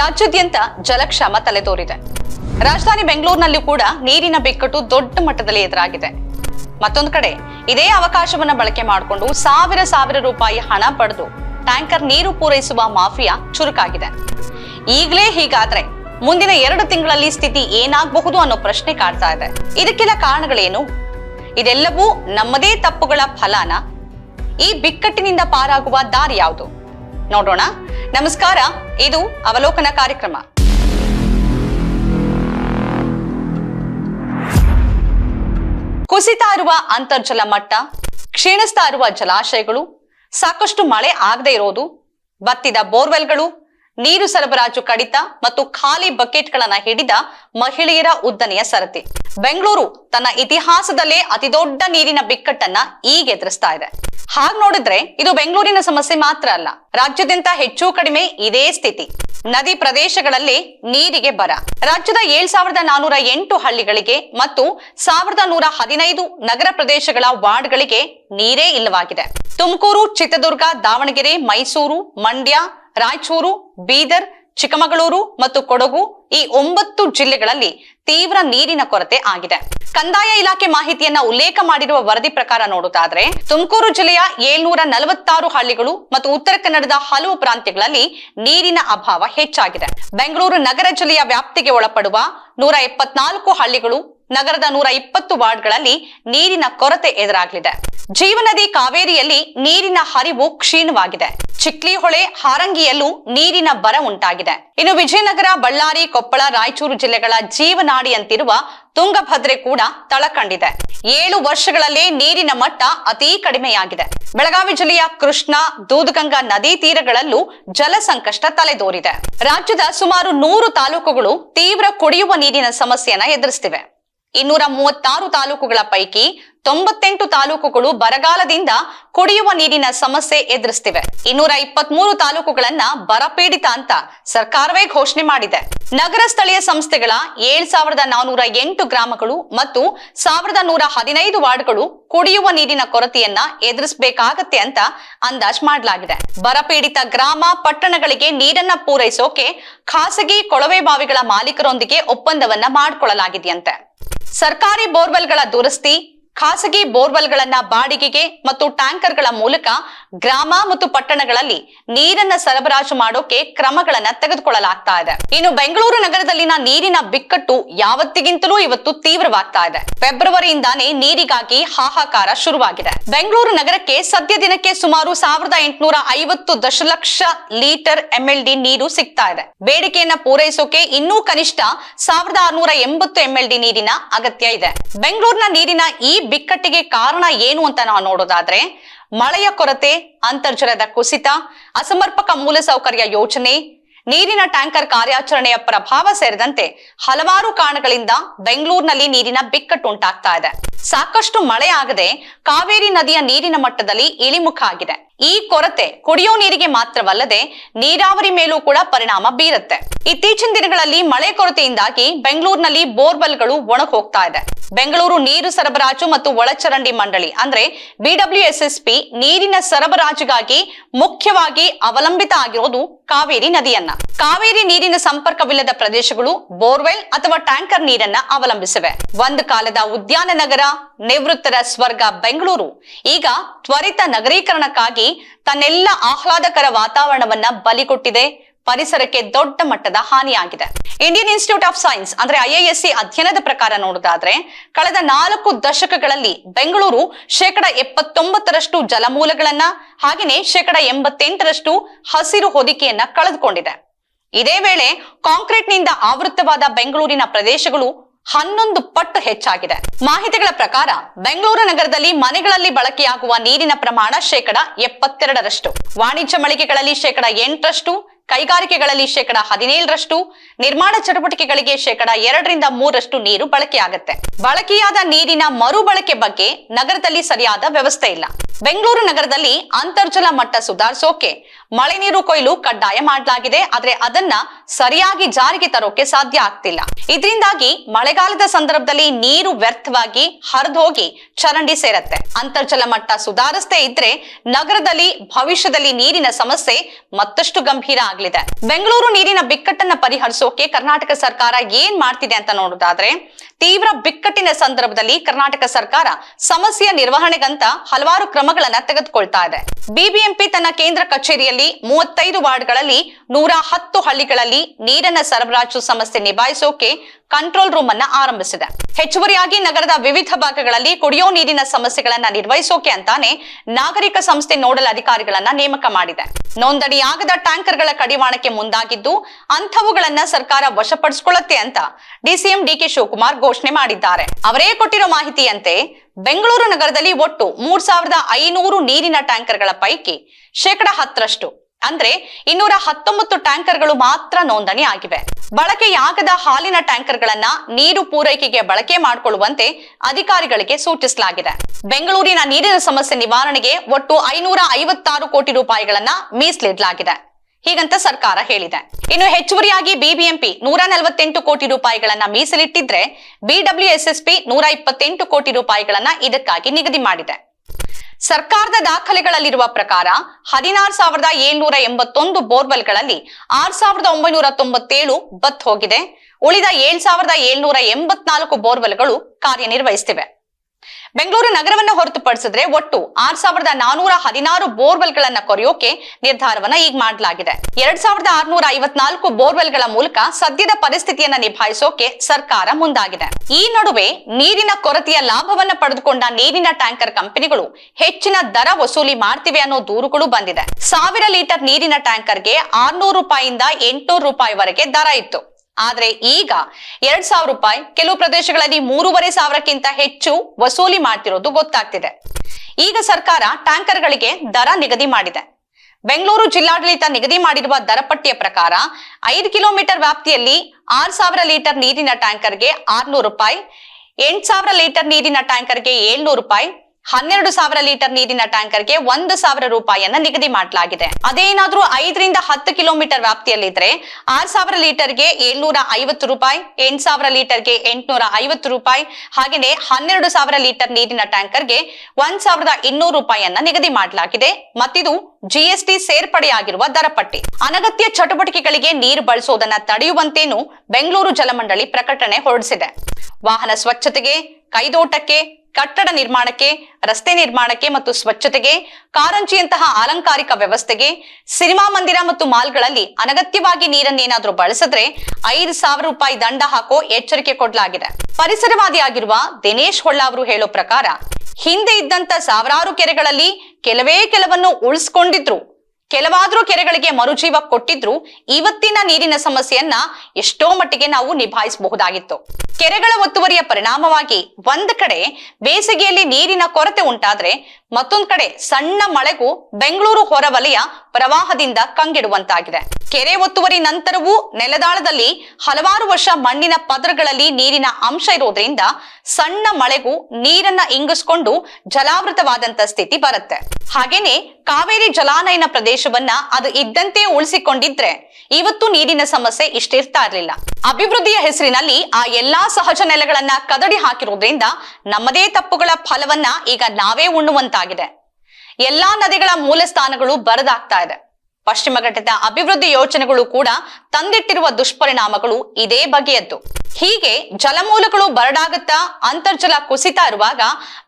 ರಾಜ್ಯಾದ್ಯಂತ ಜಲಕ್ಷಾಮ ತಲೆದೋರಿದೆ. ರಾಜಧಾನಿ ಬೆಂಗಳೂರಿನಲ್ಲೂ ಕೂಡ ನೀರಿನ ಬಿಕ್ಕಟ್ಟು ದೊಡ್ಡ ಮಟ್ಟದಲ್ಲಿ ಎದುರಾಗಿದೆ. ಮತ್ತೊಂದು ಕಡೆ, ಇದೇ ಅವಕಾಶವನ್ನ ಬಳಕೆ ಮಾಡಿಕೊಂಡು ಸಾವಿರ ಸಾವಿರ ರೂಪಾಯಿ ಹಣ ಪಡೆದು ಟ್ಯಾಂಕರ್ ನೀರು ಪೂರೈಸುವ ಮಾಫಿಯಾ ಚುರುಕಾಗಿದೆ. ಈಗಲೇ ಹೀಗಾದ್ರೆ ಮುಂದಿನ ಎರಡು ತಿಂಗಳಲ್ಲಿ ಸ್ಥಿತಿ ಏನಾಗಬಹುದು ಅನ್ನೋ ಪ್ರಶ್ನೆ ಕಾಡ್ತಾ ಇದೆ. ಇದಕ್ಕೆಲ್ಲ ಕಾರಣಗಳೇನು? ಇದೆಲ್ಲವೂ ನಮ್ಮದೇ ತಪ್ಪುಗಳ ಫಲಾನ? ಈ ಬಿಕ್ಕಟ್ಟಿನಿಂದ ಪಾರಾಗುವ ದಾರಿ ಯಾವುದು? ನೋಡೋಣ. ನಮಸ್ಕಾರ. ಇದು ಅವಲೋಕನ ಕಾರ್ಯಕ್ರಮ. ಕುಸಿತಾ ಇರುವ ಅಂತರ್ಜಲ ಮಟ್ಟ, ಕ್ಷೀಣಿಸ್ತಾ ಇರುವ ಜಲಾಶಯಗಳು, ಸಾಕಷ್ಟು ಮಳೆ ಆಗದೆ ಇರೋದು, ಬತ್ತಿದ ಬೋರ್ವೆಲ್ಗಳು, ನೀರು ಸರಬರಾಜು ಕಡಿತ ಮತ್ತು ಖಾಲಿ ಬಕೆಟ್ಗಳನ್ನು ಹಿಡಿದ ಮಹಿಳೆಯರ ಉದ್ದನೆಯ ಸರತಿ. ಬೆಂಗಳೂರು ತನ್ನ ಇತಿಹಾಸದಲ್ಲೇ ಅತಿದೊಡ್ಡ ನೀರಿನ ಬಿಕ್ಕಟ್ಟನ್ನ ಈಗ ಎದುರಿಸ್ತಾ ಇದೆ. ಹಾಗ್ ನೋಡಿದ್ರೆ ಇದು ಬೆಂಗಳೂರಿನ ಸಮಸ್ಯೆ ಮಾತ್ರ ಅಲ್ಲ. ರಾಜ್ಯದಿಂದ ಹೆಚ್ಚು ಕಡಿಮೆ ಇದೇ ಸ್ಥಿತಿ. ನದಿ ಪ್ರದೇಶಗಳಲ್ಲಿ ನೀರಿಗೆ ಬರ. ರಾಜ್ಯದ ಏಳ್ ಸಾವಿರದ ನಾನೂರ ಎಂಟು ಹಳ್ಳಿಗಳಿಗೆ ಮತ್ತು ಸಾವಿರದ ನೂರ ಹದಿನೈದು ನಗರ ಪ್ರದೇಶಗಳ ವಾರ್ಡ್ಗಳಿಗೆ ನೀರೇ ಇಲ್ಲವಾಗಿದೆ. ತುಮಕೂರು, ಚಿತ್ರದುರ್ಗ, ದಾವಣಗೆರೆ, ಮೈಸೂರು, ಮಂಡ್ಯ, ರಾಯಚೂರು, ಬೀದರ್, ಚಿಕ್ಕಮಗಳೂರು ಮತ್ತು ಕೊಡಗು ಈ ಒಂಬತ್ತು ಜಿಲ್ಲೆಗಳಲ್ಲಿ ತೀವ್ರ ನೀರಿನ ಕೊರತೆ ಆಗಿದೆ. ಕಂದಾಯ ಇಲಾಖೆ ಮಾಹಿತಿಯನ್ನ ಉಲ್ಲೇಖ ಮಾಡಿರುವ ವರದಿ ಪ್ರಕಾರ ನೋಡುತ್ತಾದ್ರೆ ತುಮಕೂರು ಜಿಲ್ಲೆಯ ಏಳ್ನೂರ ನಲವತ್ತಾರು ಹಳ್ಳಿಗಳು ಮತ್ತು ಉತ್ತರ ಕನ್ನಡದ ಹಲವು ಪ್ರಾಂತ್ಯಗಳಲ್ಲಿ ನೀರಿನ ಅಭಾವ ಹೆಚ್ಚಾಗಿದೆ. ಬೆಂಗಳೂರು ನಗರ ಜಿಲ್ಲೆಯ ವ್ಯಾಪ್ತಿಗೆ ಒಳಪಡುವ ನೂರ ಎಪ್ಪತ್ನಾಲ್ಕು ಹಳ್ಳಿಗಳು ನಗರದ ನೂರ ಇಪ್ಪತ್ತು ವಾರ್ಡ್ಗಳಲ್ಲಿ ನೀರಿನ ಕೊರತೆ ಎದುರಾಗಲಿದೆ. ಜೀವನದಿ ಕಾವೇರಿಯಲ್ಲಿ ನೀರಿನ ಹರಿವು ಕ್ಷೀಣವಾಗಿದೆ. ಚಿಕ್ಲಿಹೊಳೆ, ಹಾರಂಗಿಯಲ್ಲೂ ನೀರಿನ ಬರ ಉಂಟಾಗಿದೆ. ಇನ್ನು ವಿಜಯನಗರ, ಬಳ್ಳಾರಿ, ಕೊಪ್ಪಳ, ರಾಯಚೂರು ಜಿಲ್ಲೆಗಳ ಜೀವನಾಡಿಯಂತಿರುವ ತುಂಗಭದ್ರೆ ಕೂಡ ತಳಕಂಡಿದೆ. ಏಳು ವರ್ಷಗಳಲ್ಲೇ ನೀರಿನ ಮಟ್ಟ ಅತೀ ಕಡಿಮೆಯಾಗಿದೆ. ಬೆಳಗಾವಿ ಜಿಲ್ಲೆಯ ಕೃಷ್ಣ, ದೂದಗಂಗಾ ನದಿ ತೀರಗಳಲ್ಲೂ ಜಲ ಸಂಕಷ್ಟ ತಲೆದೋರಿದೆ. ರಾಜ್ಯದ ಸುಮಾರು ನೂರು ತಾಲೂಕುಗಳು ತೀವ್ರ ಕುಡಿಯುವ ನೀರಿನ ಸಮಸ್ಯೆಯನ್ನ ಎದುರಿಸ್ತಿವೆ. ಇನ್ನೂರ ಮೂವತ್ತಾರು ತಾಲೂಕುಗಳ ಪೈಕಿ ತೊಂಬತ್ತೆಂಟು ತಾಲೂಕುಗಳು ಬರಗಾಲದಿಂದ ಕುಡಿಯುವ ನೀರಿನ ಸಮಸ್ಯೆ ಎದುರಿಸ್ತಿವೆ. ಇನ್ನೂರ ಇಪ್ಪತ್ಮೂರು ತಾಲೂಕುಗಳನ್ನ ಬರಪೀಡಿತ ಅಂತ ಸರ್ಕಾರವೇ ಘೋಷಣೆ ಮಾಡಿದೆ. ನಗರ ಸ್ಥಳೀಯ ಸಂಸ್ಥೆಗಳ ಏಳ್ ಸಾವಿರದ ನಾನೂರ ಎಂಟು ಗ್ರಾಮಗಳು ಮತ್ತು ಸಾವಿರದ ನೂರ ಹದಿನೈದು ವಾರ್ಡ್ಗಳು ಕುಡಿಯುವ ನೀರಿನ ಕೊರತೆಯನ್ನ ಎದುರಿಸಬೇಕಾಗತ್ತೆ ಅಂತ ಅಂದಾಜ್ ಮಾಡಲಾಗಿದೆ. ಬರಪೀಡಿತ ಗ್ರಾಮ ಪಟ್ಟಣಗಳಿಗೆ ನೀರನ್ನ ಪೂರೈಸೋಕೆ ಖಾಸಗಿ ಕೊಳವೆ ಬಾವಿಗಳ ಮಾಲೀಕರೊಂದಿಗೆ ಒಪ್ಪಂದವನ್ನ ಮಾಡಿಕೊಳ್ಳಲಾಗಿದೆಯಂತೆ ಸರ್ಕಾರಿ ಬೋರ್ವೆಲ್ಗಳ ದುರಸ್ತಿ ಖಾಸಗಿ ಬೋರ್ವೆಲ್ಗಳನ್ನ ಬಾಡಿಗೆಗೆ ಮತ್ತು ಟ್ಯಾಂಕರ್ಗಳ ಮೂಲಕ ಗ್ರಾಮ ಮತ್ತು ಪಟ್ಟಣಗಳಲ್ಲಿ ನೀರನ್ನ ಸರಬರಾಜು ಮಾಡೋಕೆ ಕ್ರಮಗಳನ್ನ ತೆಗೆದುಕೊಳ್ಳಲಾಗ್ತಾ ಇದೆ. ಇನ್ನು ಬೆಂಗಳೂರು ನಗರದಲ್ಲಿನ ನೀರಿನ ಬಿಕ್ಕಟ್ಟು ಯಾವತ್ತಿಗಿಂತಲೂ ಇವತ್ತು ತೀವ್ರವಾಗ್ತಾ ಇದೆ. ಫೆಬ್ರವರಿಯಿಂದಾನೇ ನೀರಿಗಾಗಿ ಹಾಹಾಕಾರ ಶುರುವಾಗಿದೆ. ಬೆಂಗಳೂರು ನಗರಕ್ಕೆ ಸದ್ಯ ದಿನಕ್ಕೆ ಸುಮಾರು ಸಾವಿರದ ಎಂಟುನೂರ ಐವತ್ತು ದಶಲಕ್ಷ ಲೀಟರ್ ಎಂಎಲ್ಡಿ ನೀರು ಸಿಗ್ತಾ ಇದೆ. ಬೇಡಿಕೆಯನ್ನ ಪೂರೈಸೋಕೆ ಇನ್ನೂ ಕನಿಷ್ಠ ಸಾವಿರದ ಆರುನೂರ ಎಂಬತ್ತು ಎಂಎಲ್ಡಿ ನೀರಿನ ಅಗತ್ಯ ಇದೆ. ಬೆಂಗಳೂರಿನ ನೀರಿನ ಈ ಬಿಕ್ಕಟ್ಟಿಗೆ ಕಾರಣ ಏನು ಅಂತ ನಾವು ನೋಡೋದಾದ್ರೆ, ಮಳೆಯ ಕೊರತೆ, ಅಂತರ್ಜಲದ ಕುಸಿತ, ಅಸಮರ್ಪಕ ಮೂಲಸೌಕರ್ಯ ಯೋಜನೆ ನೀರಿನ ಟ್ಯಾಂಕರ್ ಕಾರ್ಯಾಚರಣೆಯ ಪ್ರಭಾವ ಸೇರಿದಂತೆ ಹಲವಾರು ಕಾರಣಗಳಿಂದ ಬೆಂಗಳೂರಿನಲ್ಲಿ ನೀರಿನ ಬಿಕ್ಕಟ್ಟು ಉಂಟಾಗ್ತಾ ಇದೆ. ಸಾಕಷ್ಟು ಮಳೆ ಆಗದೆ ಕಾವೇರಿ ನದಿಯ ನೀರಿನ ಮಟ್ಟದಲ್ಲಿ ಇಳಿಮುಖ ಆಗಿದೆ. ಈ ಕೊರತೆ ಕುಡಿಯೋ ನೀರಿಗೆ ಮಾತ್ರವಲ್ಲದೆ ನೀರಾವರಿ ಮೇಲೂ ಕೂಡ ಪರಿಣಾಮ ಬೀರುತ್ತೆ. ಇತ್ತೀಚಿನ ದಿನಗಳಲ್ಲಿ ಮಳೆ ಕೊರತೆಯಿಂದಾಗಿ ಬೆಂಗಳೂರಿನಲ್ಲಿ ಬೋರ್ವೆಲ್ಗಳು ಒಣಗ್ ಹೋಗ್ತಾ ಇದೆ. ಬೆಂಗಳೂರು ನೀರು ಸರಬರಾಜು ಮತ್ತು ಒಳಚರಂಡಿ ಮಂಡಳಿ ಅಂದ್ರೆ ಬಿಡಬ್ಲ್ಯೂಎಸ್ಎಸ್ಪಿ ನೀರಿನ ಸರಬರಾಜುಗಾಗಿ ಮುಖ್ಯವಾಗಿ ಅವಲಂಬಿತ ಆಗಿರೋದು ಕಾವೇರಿ ನದಿಯನ್ನ. ಕಾವೇರಿ ನೀರಿನ ಸಂಪರ್ಕವಿಲ್ಲದ ಪ್ರದೇಶಗಳು ಬೋರ್ವೆಲ್ ಅಥವಾ ಟ್ಯಾಂಕರ್ ನೀರನ್ನ ಅವಲಂಬಿಸಿವೆ. ಒಂದು ಕಾಲದ ಉದ್ಯಾನ ನಗರ ನಿವೃತ್ತರ ಸ್ವರ್ಗ ಬೆಂಗಳೂರು. ಈಗ ತ್ವರಿತ ನಗರೀಕರಣಕ್ಕಾಗಿ ತನ್ನೆಲ್ಲ ಆಹ್ಲಾದಕರ ವಾತಾವರಣವನ್ನ ಬಲಿಕೊಟ್ಟಿದೆ ಪರಿಸರಕ್ಕೆ ದೊಡ್ಡ ಮಟ್ಟದ ಹಾನಿಯಾಗಿದೆ. ಇಂಡಿಯನ್ ಇನ್ಸ್ಟಿಟ್ಯೂಟ್ ಆಫ್ ಸೈನ್ಸ್ ಅಂದ್ರೆ ಐಐಎಸ್ಸಿ ಅಧ್ಯಯನದ ಪ್ರಕಾರ ನೋಡೋದಾದ್ರೆ, ಕಳೆದ ನಾಲ್ಕು ದಶಕಗಳಲ್ಲಿ ಬೆಂಗಳೂರು ಶೇಕಡ ಎಪ್ಪತ್ತೊಂಬತ್ತರಷ್ಟು ಜಲಮೂಲಗಳನ್ನ, ಹಾಗೆಯೇ ಶೇಕಡ ಎಂಬತ್ತೆಂಟರಷ್ಟು ಹಸಿರು ಹೊದಿಕೆಯನ್ನ ಕಳೆದುಕೊಂಡಿದೆ. ಇದೇ ವೇಳೆ ಕಾಂಕ್ರೀಟ್ನಿಂದ ಆವೃತವಾದ ಬೆಂಗಳೂರಿನ ಪ್ರದೇಶಗಳು ಹನ್ನೊಂದು ಪಟ್ಟು ಹೆಚ್ಚಾಗಿದೆ. ಮಾಹಿತಿಗಳ ಪ್ರಕಾರ ಬೆಂಗಳೂರು ನಗರದಲ್ಲಿ ಮನೆಗಳಲ್ಲಿ ಬಳಕೆಯಾಗುವ ನೀರಿನ ಪ್ರಮಾಣ ಶೇಕಡ ಎಪ್ಪತ್ತೆರಡರಷ್ಟು. ವಾಣಿಜ್ಯ ಮಳಿಗೆಗಳಲ್ಲಿ ಶೇಕಡ ಎಂಟರಷ್ಟು. ಕೈಗಾರಿಕೆಗಳಲ್ಲಿ ಶೇಕಡ ಹದಿನೇಳರಷ್ಟು, ನಿರ್ಮಾಣ ಚಟುವಟಿಕೆಗಳಿಗೆ ಶೇಕಡ ಎರಡರಿಂದ ಮೂರಷ್ಟು ನೀರು ಬಳಕೆಯಾಗುತ್ತೆ. ಬಳಕೆಯಾದ ನೀರಿನ ಮರುಬಳಕೆ ಬಗ್ಗೆ ನಗರದಲ್ಲಿ ಸರಿಯಾದ ವ್ಯವಸ್ಥೆ ಇಲ್ಲ. ಬೆಂಗಳೂರು ನಗರದಲ್ಲಿ ಅಂತರ್ಜಲ ಮಟ್ಟ ಸುಧಾರಿಸೋಕೆ ಮಳೆ ನೀರು ಕೊಯ್ಲು ಕಡ್ಡಾಯ ಮಾಡಲಾಗಿದೆ, ಆದ್ರೆ ಅದನ್ನ ಸರಿಯಾಗಿ ಜಾರಿಗೆ ತರೋಕೆ ಸಾಧ್ಯ ಆಗ್ತಿಲ್ಲ. ಇದರಿಂದಾಗಿ ಮಳೆಗಾಲದ ಸಂದರ್ಭದಲ್ಲಿ ನೀರು ವ್ಯರ್ಥವಾಗಿ ಹರಿದೋಗಿ ಚರಂಡಿ ಸೇರತ್ತೆ. ಅಂತರ್ಜಲ ಮಟ್ಟ ಸುಧಾರಿಸದೇ ಇದ್ರೆ ನಗರದಲ್ಲಿ ಭವಿಷ್ಯದಲ್ಲಿ ನೀರಿನ ಸಮಸ್ಯೆ ಮತ್ತಷ್ಟು ಗಂಭೀರ ಆಗ್ಲಿದೆ. ಬೆಂಗಳೂರು ನೀರಿನ ಬಿಕ್ಕಟ್ಟನ್ನ ಪರಿಹರಿಸೋಕೆ ಕರ್ನಾಟಕ ಸರ್ಕಾರ ಏನ್ ಮಾಡ್ತಿದೆ ಅಂತ ನೋಡೋದಾದ್ರೆ, ತೀವ್ರ ಬಿಕ್ಕಟ್ಟಿನ ಸಂದರ್ಭದಲ್ಲಿ ಕರ್ನಾಟಕ ಸರ್ಕಾರ ಸಮಸ್ಯೆಯ ನಿರ್ವಹಣೆಗಂತ ಹಲವಾರು ಕ್ರಮಗಳನ್ನ ತೆಗೆದುಕೊಳ್ತಾ ಇದೆ. ಬಿಬಿಎಂಪಿ ತನ್ನ ಕೇಂದ್ರ ಕಚೇರಿಯಲ್ಲಿ ಮೂವತ್ತೈದು ವಾರ್ಡ್ಗಳಲ್ಲಿ ನೂರ ಹತ್ತು ಹಳ್ಳಿಗಳಲ್ಲಿ ನೀರನ್ನ ಸರಬರಾಜು ಸಮಸ್ಯೆ ನಿಭಾಯಿಸೋಕೆ ಕಂಟ್ರೋಲ್ ರೂಮ್ ಅನ್ನ ಆರಂಭಿಸಿದೆ. ಹೆಚ್ಚುವರಿಯಾಗಿ ನಗರದ ವಿವಿಧ ಭಾಗಗಳಲ್ಲಿ ಕುಡಿಯೋ ನೀರಿನ ಸಮಸ್ಯೆಗಳನ್ನ ನಿರ್ವಹಿಸೋಕೆ ಅಂತಾನೆ ನಾಗರಿಕ ಸಂಸ್ಥೆ ನೋಡಲ್ ಅಧಿಕಾರಿಗಳನ್ನ ನೇಮಕ ಮಾಡಿದೆ. ನೋಂದಣಿಯಾಗದ ಟ್ಯಾಂಕರ್ಗಳ ಕಡಿವಾಣಕ್ಕೆ ಮುಂದಾಗಿದ್ದು ಅಂಥವುಗಳನ್ನ ಸರ್ಕಾರ ವಶಪಡಿಸಿಕೊಳ್ಳುತ್ತೆ ಅಂತ ಡಿಸಿಎಂ ಡಿಕೆ ಶಿವಕುಮಾರ್ ಘೋಷಣೆ ಮಾಡಿದ್ದಾರೆ. ಅವರೇ ಕೊಟ್ಟಿರೋ ಮಾಹಿತಿಯಂತೆ ಬೆಂಗಳೂರು ನಗರದಲ್ಲಿ ಒಟ್ಟು ಮೂರ್ ಸಾವಿರದ ಐನೂರು ನೀರಿನ ಟ್ಯಾಂಕರ್ಗಳ ಪೈಕಿ ಶೇಕಡ ಹತ್ತರಷ್ಟು ಅಂದ್ರೆ ಇನ್ನೂರ ಹತ್ತೊಂಬತ್ತು ಟ್ಯಾಂಕರ್ಗಳು ಮಾತ್ರ ನೋಂದಣಿ ಆಗಿವೆ. ಬಳಕೆಯಾಗದ ಹಾಲಿನ ಟ್ಯಾಂಕರ್ಗಳನ್ನ ನೀರು ಪೂರೈಕೆಗೆ ಬಳಕೆ ಮಾಡಿಕೊಳ್ಳುವಂತೆ ಅಧಿಕಾರಿಗಳಿಗೆ ಸೂಚಿಸಲಾಗಿದೆ. ಬೆಂಗಳೂರಿನ ನೀರಿನ ಸಮಸ್ಯೆ ನಿವಾರಣೆಗೆ ಒಟ್ಟು ಐನೂರ ಐವತ್ತಾರು ಕೋಟಿ ರೂಪಾಯಿಗಳನ್ನ ಮೀಸಲಿಡಲಾಗಿದೆ. ಹೀಗಂತ ಸರ್ಕಾರ ಹೇಳಿದೆ. ಇನ್ನು ಹೆಚ್ಚುವರಿಯಾಗಿ ಬಿಬಿಎಂಪಿ ನೂರ ನಲವತ್ತೆಂಟು ಕೋಟಿ ರೂಪಾಯಿಗಳನ್ನ ಮೀಸಲಿಟ್ಟಿದ್ರೆ ಬಿಡಬ್ಲ್ಯೂಎಸ್ಎಸ್ಪಿ ನೂರ ಇಪ್ಪತ್ತೆಂಟು ಕೋಟಿ ರೂಪಾಯಿಗಳನ್ನ ಇದಕ್ಕಾಗಿ ನಿಗದಿ ಮಾಡಿದೆ. ಸರ್ಕಾರದ ದಾಖಲೆಗಳಲ್ಲಿರುವ ಪ್ರಕಾರ ಹದಿನಾರು ಸಾವಿರದ ಏಳ್ನೂರ ಎಂಬತ್ತೊಂದು ಬೋರ್ವೆಲ್ಗಳಲ್ಲಿ ಆರ್ ಸಾವಿರದ ಒಂಬೈನೂರ ತೊಂಬತ್ತೇಳು ಬತ್ ಹೋಗಿದೆ. ಉಳಿದ ಏಳ್ ಸಾವಿರದ ಏಳ್ನೂರ ಎಂಬತ್ನಾಲ್ಕು ಬೋರ್ವೆಲ್ಗಳು ಕಾರ್ಯನಿರ್ವಹಿಸುತ್ತಿವೆ. ಬೆಂಗಳೂರು ನಗರವನ್ನು ಹೊರತುಪಡಿಸಿದ್ರೆ ಒಟ್ಟು ಆರ್ ಸಾವಿರದ ನಾನೂರ ಹದಿನಾರು ಬೋರ್ವೆಲ್ಗಳನ್ನ ಕೊರೆಯೋಕೆ ನಿರ್ಧಾರವನ್ನ ಈಗ ಮಾಡಲಾಗಿದೆ. ಎರಡ್ ಸಾವಿರದ ಆರ್ನೂರ ಐವತ್ನಾಲ್ಕು ಬೋರ್ವೆಲ್ಗಳ ಮೂಲಕ ಸದ್ಯದ ಪರಿಸ್ಥಿತಿಯನ್ನ ನಿಭಾಯಿಸೋಕೆ ಸರ್ಕಾರ ಮುಂದಾಗಿದೆ. ಈ ನಡುವೆ ನೀರಿನ ಕೊರತೆಯ ಲಾಭವನ್ನ ಪಡೆದುಕೊಂಡ ನೀರಿನ ಟ್ಯಾಂಕರ್ ಕಂಪನಿಗಳು ಹೆಚ್ಚಿನ ದರ ವಸೂಲಿ ಮಾಡ್ತಿವೆ ಅನ್ನೋ ದೂರುಗಳು ಬಂದಿದೆ. ಸಾವಿರ ಲೀಟರ್ ನೀರಿನ ಟ್ಯಾಂಕರ್ಗೆ ಆರ್ನೂರು ರೂಪಾಯಿಯಿಂದ ಎಂಟುನೂರು ರೂಪಾಯಿವರೆಗೆ ದರ ಇತ್ತು. ಆದ್ರೆ ಈಗ ಎರಡ್ ಸಾವಿರ ರೂಪಾಯಿ ಕೆಲವು ಪ್ರದೇಶಗಳಲ್ಲಿ ಮೂರುವರೆ ಸಾವಿರಕ್ಕಿಂತ ಹೆಚ್ಚು ವಸೂಲಿ ಮಾಡ್ತಿರೋದು ಗೊತ್ತಾಗ್ತಿದೆ. ಈಗ ಸರ್ಕಾರ ಟ್ಯಾಂಕರ್ಗಳಿಗೆ ದರ ನಿಗದಿ ಮಾಡಿದೆ. ಬೆಂಗಳೂರು ಜಿಲ್ಲಾಡಳಿತ ನಿಗದಿ ಮಾಡಿರುವ ದರ ಪಟ್ಟಿಯ ಪ್ರಕಾರ ಐದು ಕಿಲೋಮೀಟರ್ ವ್ಯಾಪ್ತಿಯಲ್ಲಿ ಆರ್ ಸಾವಿರ ಲೀಟರ್ ನೀರಿನ ಟ್ಯಾಂಕರ್ಗೆ ಆರ್ನೂರು ರೂಪಾಯಿ, ಎಂಟ್ ಸಾವಿರ ಲೀಟರ್ ನೀರಿನ ಟ್ಯಾಂಕರ್ಗೆ ಏಳ್ನೂರು ರೂಪಾಯಿ ಹನ್ನೆರಡು ಸಾವಿರ ಲೀಟರ್ ನೀರಿನ ಟ್ಯಾಂಕರ್ಗೆ ಒಂದು ಸಾವಿರ ರೂಪಾಯಿಯನ್ನ ನಿಗದಿ ಮಾಡಲಾಗಿದೆ. ಅದೇನಾದ್ರೂ ಐದರಿಂದ ಹತ್ತು ಕಿಲೋಮೀಟರ್ ವ್ಯಾಪ್ತಿಯಲ್ಲಿದ್ರೆ ಆರ್ ಸಾವಿರ ಲೀಟರ್ಗೆ ಏಳ್ನೂರ ಐವತ್ತು ರೂಪಾಯಿ, ಎಂಟು ಸಾವಿರ ಲೀಟರ್ಗೆ ಎಂಟುನೂರ ಐವತ್ತು ರೂಪಾಯಿ, ಹಾಗೆಯೇ ಹನ್ನೆರಡು ಸಾವಿರ ಲೀಟರ್ ನೀರಿನ ಟ್ಯಾಂಕರ್ಗೆ ಒಂದ್ ಸಾವಿರದ ಇನ್ನೂರು ರೂಪಾಯಿಯನ್ನ ನಿಗದಿ ಮಾಡಲಾಗಿದೆ. ಮತ್ತಿದು ಜಿಎಸ್ಟಿ ಸೇರ್ಪಡೆಯಾಗಿರುವ ದರ ಪಟ್ಟಿ ಅನಗತ್ಯ ಚಟುವಟಿಕೆಗಳಿಗೆ ನೀರು ಬಳಸುವುದನ್ನು ತಡೆಯುವಂತೇನು ಬೆಂಗಳೂರು ಜಲಮಂಡಳಿ ಪ್ರಕಟಣೆ ಹೊರಡಿಸಿದೆ. ವಾಹನ ಸ್ವಚ್ಛತೆಗೆ, ಕೈದೋಟಕ್ಕೆ ಕಟ್ಟಡ ನಿರ್ಮಾಣಕ್ಕೆ, ರಸ್ತೆ ನಿರ್ಮಾಣಕ್ಕೆ ಮತ್ತು ಸ್ವಚ್ಛತೆಗೆ, ಕಾರಂಜಿಯಂತಹ ಅಲಂಕಾರಿಕ ವ್ಯವಸ್ಥೆಗೆ, ಸಿನಿಮಾ ಮಂದಿರ ಮತ್ತು ಮಾಲ್ಗಳಲ್ಲಿ ಅನಗತ್ಯವಾಗಿ ನೀರನ್ನೇನಾದ್ರೂ ಬಳಸಿದ್ರೆ ಐದು ಸಾವಿರ ರೂಪಾಯಿ ದಂಡ ಹಾಕೋ ಎಚ್ಚರಿಕೆ ಕೊಡಲಾಗಿದೆ. ಪರಿಸರವಾದಿಯಾಗಿರುವ ದಿನೇಶ್ ಹೊಳ್ಳ ಅವರು ಹೇಳೋ ಪ್ರಕಾರ, ಹಿಂದೆ ಇದ್ದಂತ ಸಾವಿರಾರು ಕೆರೆಗಳಲ್ಲಿ ಕೆಲವೇ ಕೆಲವನ್ನು ಉಳಿಸ್ಕೊಂಡಿದ್ರು. ಕೆಲವಾದ್ರೂ ಕೆರೆಗಳಿಗೆ ಮರುಜೀವ ಕೊಟ್ಟಿದ್ರು ಇವತ್ತಿನ ನೀರಿನ ಸಮಸ್ಯೆಯನ್ನ ಎಷ್ಟೋ ಮಟ್ಟಿಗೆ ನಾವು ನಿಭಾಯಿಸಬಹುದಾಗಿತ್ತು. ಕೆರೆಗಳ ಒತ್ತುವರಿಯ ಪರಿಣಾಮವಾಗಿ ಒಂದ್ ಕಡೆ ಬೇಸಿಗೆಯಲ್ಲಿ ನೀರಿನ ಕೊರತೆ ಉಂಟಾದ್ರೆ ಮತ್ತೊಂದ್ ಕಡೆ ಸಣ್ಣ ಮಳೆಗೂ ಬೆಂಗಳೂರು ಹೊರವಲಯ ಪ್ರವಾಹದಿಂದ ಕಂಗೆಡುವಂತಾಗಿದೆ. ಕೆರೆ ಒತ್ತುವರಿ ನಂತರವೂ ನೆಲದಾಳದಲ್ಲಿ ಹಲವಾರು ವರ್ಷ ಮಣ್ಣಿನ ಪದರಗಳಲ್ಲಿ ನೀರಿನ ಅಂಶ ಇರೋದ್ರಿಂದ ಸಣ್ಣ ಮಳೆಗೂ ನೀರನ್ನ ಇಂಗಿಸ್ಕೊಂಡು ಜಲಾವೃತವಾದಂತ ಸ್ಥಿತಿ ಬರುತ್ತೆ. ಹಾಗೇನೆ ಕಾವೇರಿ ಜಲಾನಯನ ಪ್ರದೇಶವನ್ನ ಅದು ಇದ್ದಂತೆ ಉಳಿಸಿಕೊಂಡಿದ್ರೆ ಇವತ್ತು ನೀರಿನ ಸಮಸ್ಯೆ ಇಷ್ಟಿರ್ತಾ ಇರಲಿಲ್ಲ. ಅಭಿವೃದ್ಧಿಯ ಹೆಸರಿನಲ್ಲಿ ಆ ಎಲ್ಲಾ ಸಹಜ ನೆಲೆಗಳನ್ನ ಕದಡಿ ಹಾಕಿರೋದ್ರಿಂದ ನಮ್ಮದೇ ತಪ್ಪುಗಳ ಫಲವನ್ನ ಈಗ ನಾವೇ ಉಣ್ಣುವಂತಾಗಿದೆ. ಎಲ್ಲಾ ನದಿಗಳ ಮೂಲ ಸ್ಥಾನಗಳು ಬರದಾಗ್ತಾ ಇದೆ. ಪಶ್ಚಿಮ ಘಟ್ಟದ ಅಭಿವೃದ್ಧಿ ಯೋಜನೆಗಳು ಕೂಡ ತಂದಿಟ್ಟಿರುವ ದುಷ್ಪರಿಣಾಮಗಳು ಇದೇ ಬಗೆಯದ್ದು. ಹೀಗೆ ಜಲಮೂಲಗಳು ಬರಡಾಗುತ್ತಾ ಅಂತರ್ಜಲ ಕುಸಿತ ಇರುವಾಗ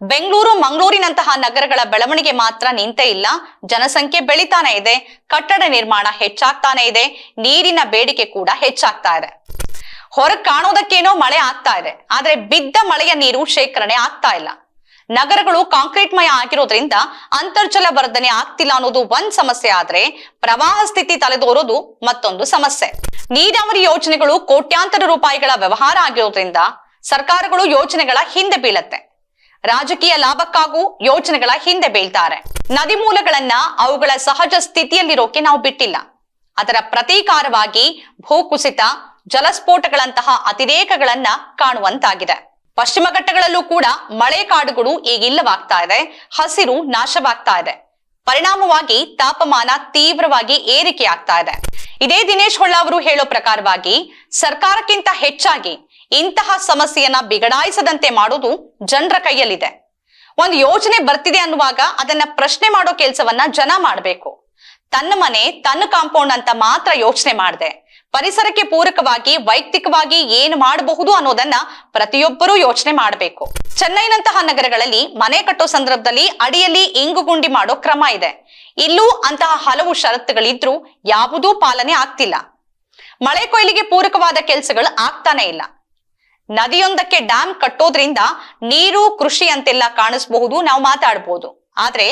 ಬೆಂಗಳೂರು ಮಂಗಳೂರಿನಂತಹ ನಗರಗಳ ಬೆಳವಣಿಗೆ ಮಾತ್ರ ನಿಂತೇ ಇಲ್ಲ. ಜನಸಂಖ್ಯೆ ಬೆಳಿತಾನೆ ಇದೆ. ಕಟ್ಟಡ ನಿರ್ಮಾಣ ಹೆಚ್ಚಾಗ್ತಾನೆ ಇದೆ. ನೀರಿನ ಬೇಡಿಕೆ ಕೂಡ ಹೆಚ್ಚಾಗ್ತಾ ಇದೆ. ಹೊರಗೆ ಕಾಣೋದಕ್ಕೇನೋ ಮಳೆ ಆಗ್ತಾ ಇದೆ. ಆದ್ರೆ ಬಿದ್ದ ಮಳೆಯ ನೀರು ಶೇಖರಣೆ ಆಗ್ತಾ ಇಲ್ಲ. ನಗರಗಳು ಕಾಂಕ್ರೀಟ್ ಮಯ ಆಗಿರೋದ್ರಿಂದ ಅಂತರ್ಜಲ ವರ್ಧನೆ ಆಗ್ತಿಲ್ಲ ಅನ್ನೋದು ಒಂದ್ ಸಮಸ್ಯೆ ಆದ್ರೆ ಪ್ರವಾಹ ಸ್ಥಿತಿ ತಲೆದೋರೋದು ಮತ್ತೊಂದು ಸಮಸ್ಯೆ. ನೀರಾವರಿ ಯೋಜನೆಗಳು ಕೋಟ್ಯಾಂತರ ರೂಪಾಯಿಗಳ ವ್ಯವಹಾರ ಆಗಿರೋದ್ರಿಂದ ಸರ್ಕಾರಗಳು ಯೋಜನೆಗಳ ಹಿಂದೆ ಬೀಳತ್ತೆ. ರಾಜಕೀಯ ಲಾಭಕ್ಕಾಗೂ ಯೋಜನೆಗಳ ಹಿಂದೆ ಬೀಳ್ತಾರೆ. ನದಿ ಮೂಲಗಳನ್ನ ಅವುಗಳ ಸಹಜ ಸ್ಥಿತಿಯಲ್ಲಿರೋಕೆ ನಾವು ಬಿಟ್ಟಿಲ್ಲ. ಅದರ ಪ್ರತೀಕಾರವಾಗಿ ಭೂಕುಸಿತ, ಜಲಸ್ಫೋಟಗಳಂತಹ ಅತಿರೇಕಗಳನ್ನ ಕಾಣುವಂತಾಗಿದೆ. ಪಶ್ಚಿಮ ಘಟ್ಟಗಳಲ್ಲೂ ಕೂಡ ಮಳೆ ಕಾಡುಗಳು ಈಗಿಲ್ಲವಾಗ್ತಾ ಇದೆ. ಹಸಿರು ನಾಶವಾಗ್ತಾ ಇದೆ. ಪರಿಣಾಮವಾಗಿ ತಾಪಮಾನ ತೀವ್ರವಾಗಿ ಏರಿಕೆ ಆಗ್ತಾ ಇದೆ. ಇದೇ ದಿನೇಶ್ ಹೊಳ್ಳ ಅವರು ಹೇಳೋ ಪ್ರಕಾರವಾಗಿ ಸರ್ಕಾರಕ್ಕಿಂತ ಹೆಚ್ಚಾಗಿ ಇಂತಹ ಸಮಸ್ಯೆಯನ್ನ ಬಿಗಡಾಯಿಸದಂತೆ ಮಾಡೋದು ಜನರ ಕೈಯಲ್ಲಿದೆ. ಒಂದು ಯೋಜನೆ ಬರ್ತಿದೆ ಅನ್ನುವಾಗ ಅದನ್ನ ಪ್ರಶ್ನೆ ಮಾಡೋ ಕೆಲಸವನ್ನ ಜನ ಮಾಡಬೇಕು. ತನ್ನ ಮನೆ, ತನ್ನ ಕಾಂಪೌಂಡ್ ಅಂತ ಮಾತ್ರ ಯೋಚನೆ ಮಾಡದೆ. ಪರಿಸರಕ್ಕೆ ಪೂರಕವಾಗಿ, ವೈಯಕ್ತಿಕವಾಗಿ ಏನು ಮಾಡಬಹುದು ಅನ್ನೋದನ್ನ ಪ್ರತಿಯೊಬ್ಬರೂ ಯೋಚನೆ ಮಾಡಬೇಕು. ಚೆನ್ನೈನಂತಹ ನಗರಗಳಲ್ಲಿ ಮನೆ ಕಟ್ಟೋ ಸಂದರ್ಭದಲ್ಲಿ ಅಡಿಯಲ್ಲಿ ಇಂಗುಗುಂಡಿ ಮಾಡೋ ಕ್ರಮ ಇದೆ. ಇಲ್ಲೂ ಅಂತಹ ಹಲವು ಷರತ್ತುಗಳಿದ್ರೂ ಯಾವುದೂ ಪಾಲನೆ ಆಗ್ತಿಲ್ಲ. ಮಳೆ ಕೊಯ್ಲಿಗೆ ಪೂರಕವಾದ ಕೆಲಸಗಳು ಆಗ್ತಾನೆ ಇಲ್ಲ. ನದಿಯೊಂದಕ್ಕೆ ಡ್ಯಾಮ್ ಕಟ್ಟೋದ್ರಿಂದ ನೀರು, ಕೃಷಿ ಅಂತೆಲ್ಲ ಕಾಣಿಸಬಹುದು, ನಾವು ಮಾತಾಡಬಹುದು ಆದ್ರೆ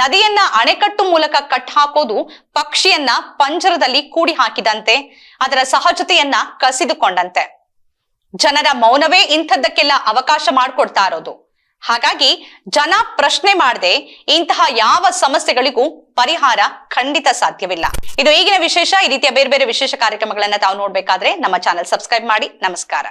ನದಿಯನ್ನ ಅಣೆಕಟ್ಟು ಮೂಲಕ ಕಟ್ ಹಾಕೋದು ಪಕ್ಷಿಯನ್ನ ಪಂಜರದಲ್ಲಿ ಕೂಡಿ ಹಾಕಿದಂತೆ, ಅದರ ಸಹಜತೆಯನ್ನ ಕಸಿದುಕೊಂಡಂತೆ. ಜನರ ಮೌನವೇ ಇಂಥದ್ದಕ್ಕೆಲ್ಲ ಅವಕಾಶ ಮಾಡಿಕೊಡ್ತಾ ಇರೋದು. ಹಾಗಾಗಿ ಜನ ಪ್ರಶ್ನೆ ಮಾಡದೆ ಇಂತಹ ಯಾವ ಸಮಸ್ಯೆಗಳಿಗೂ ಪರಿಹಾರ ಖಂಡಿತ ಸಾಧ್ಯವಿಲ್ಲ. ಇದು ಈಗಿನ ವಿಶೇಷ, ಈ ರೀತಿಯ ಬೇರೆ ಬೇರೆ ವಿಶೇಷ ಕಾರ್ಯಕ್ರಮಗಳನ್ನ ತಾವು ನೋಡ್ಬೇಕಾದ್ರೆ ನಮ್ಮ ಚಾನೆಲ್ ಸಬ್ಸ್ಕ್ರೈಬ್ ಮಾಡಿ, ನಮಸ್ಕಾರ.